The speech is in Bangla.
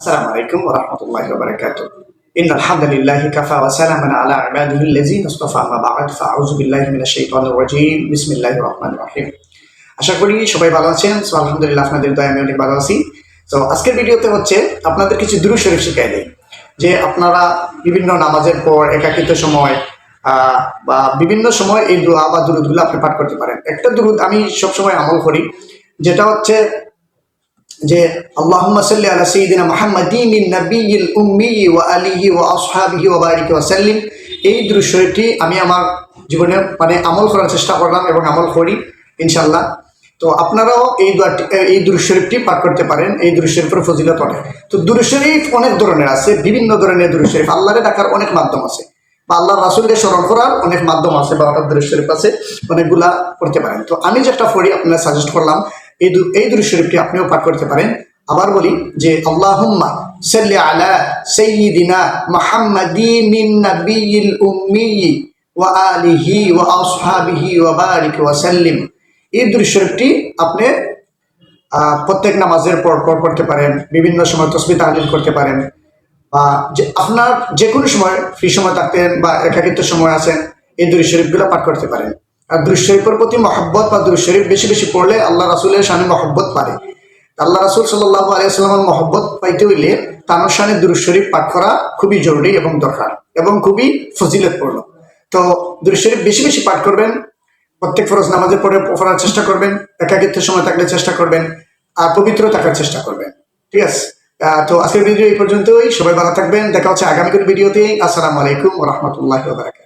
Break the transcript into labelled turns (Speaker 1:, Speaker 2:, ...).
Speaker 1: আসসালামু আলাইকুম ওয়া রাহমাতুল্লাহি ওয়া বারাকাতুহু ইন্নাল হামদালিল্লাহি কাফা ওয়া সালামান আলা ইবাদিহি আল্লাযিনা ইসতাফা আম্মা বা'দ ফাআউযু বিল্লাহি মিনাশ শাইতানির রাজীম বিসমিল্লাহির রাহমানির রাহিম আশা করি সবাই ভালো আছেন, সো আলহামদুলিল্লাহ আপনাদের দয়া আমি অনেক ভালো আছি। তো আজকের ভিডিওতে হচ্ছে আপনাদের কিছু দুরু শরীফ শিখাই দেই, যে আপনারা বিভিন্ন নামাজের পর, একাকিত সময় বা বিভিন্ন সময় এই দোয়া বা দুরুদগুলো আপনি পাঠ করতে পারেন। একটা দুরুদ আমি সবসময় আমল করি, যেটা হচ্ছে যে আল্লাহুম্মা সাল্লি এই দৃশ্যটি আমি আমার জীবনে মানে আমল করার চেষ্টা করলাম এবং আমল করি ইনশাল্লাহ তো আপনারাও এই দোয়াটি এই দুরুদ শরীফটি পাঠ করতে পারেন। এই দুরুদ শরীফের ফজিলত অনেক। তো দুরুদ শরীফ অনেক ধরনের আছে, বিভিন্ন ধরনের দুরুদ শরীফ। আল্লাহরে ডাকার অনেক মাধ্যম আছে। বা আল্লাহ রাসুলকে স্মরণ করার অনেক মাধ্যম আছে বা অনেক দুরুদ শরীফ আছে, অনেকগুলা করতে পারেন। তো আমি যেটা পড়ি, আপনারা সাজেস্ট করলাম এই এই দুরুদ শরীফটি আপনিও পাঠ করতে পারেন। আবার বলি যে, আল্লাহুম্মা সাল্লি আলা সাইয়্যিদিনা মুহাম্মাদিন নাবিয়িল উম্মি ওয়া আলিহি ওয়া আসহাবিহি ওয়া বারিক ওয়া সাল্লিম। এই দুরুদ শরীফটি আপনি প্রত্যেক নামাজের পর পর করতে পারেন, বিভিন্ন সময় তসবি তাহলিল করতে পারেন। বা যে, আপনার যে কোনো সময় ফ্রি সময় থাকতেন বা একাকিত্ব সময় আছেন এই দুরুদ শরীফগুলো পাঠ করতে পারেন। আর দুরুদ প্রতি মহব্বত বা দুরুদ শরীফ বেশি বেশি পড়লে আল্লাহ রাসুলের সামনে মহব্বত পারে আল্লাহ রাসুল সাল্লাহ আলিয়াল্লামের মহব্বত পাইতে হইলে তানোর সামনে দুরুদ পাঠ করা খুবই জরুরি এবং দরকার এবং খুবই ফজিলতপূর্ণ। তো দুরুদ শরীফ বেশি বেশি পাঠ করবেন, প্রত্যেক ফরজ নামাজের পরে পড়ার চেষ্টা করবেন একাকিত্বের সময় থাকলে চেষ্টা করবেন, আর পবিত্র থাকার চেষ্টা করবেন। ঠিক আছে? তো আজকের ভিডিও এই পর্যন্তই। সবাই ভালো থাকবেন। দেখা হচ্ছে আগামী কোনো ভিডিওতে। আসসালামু আলাইকুম রহমতুল্লাহ বারাকাত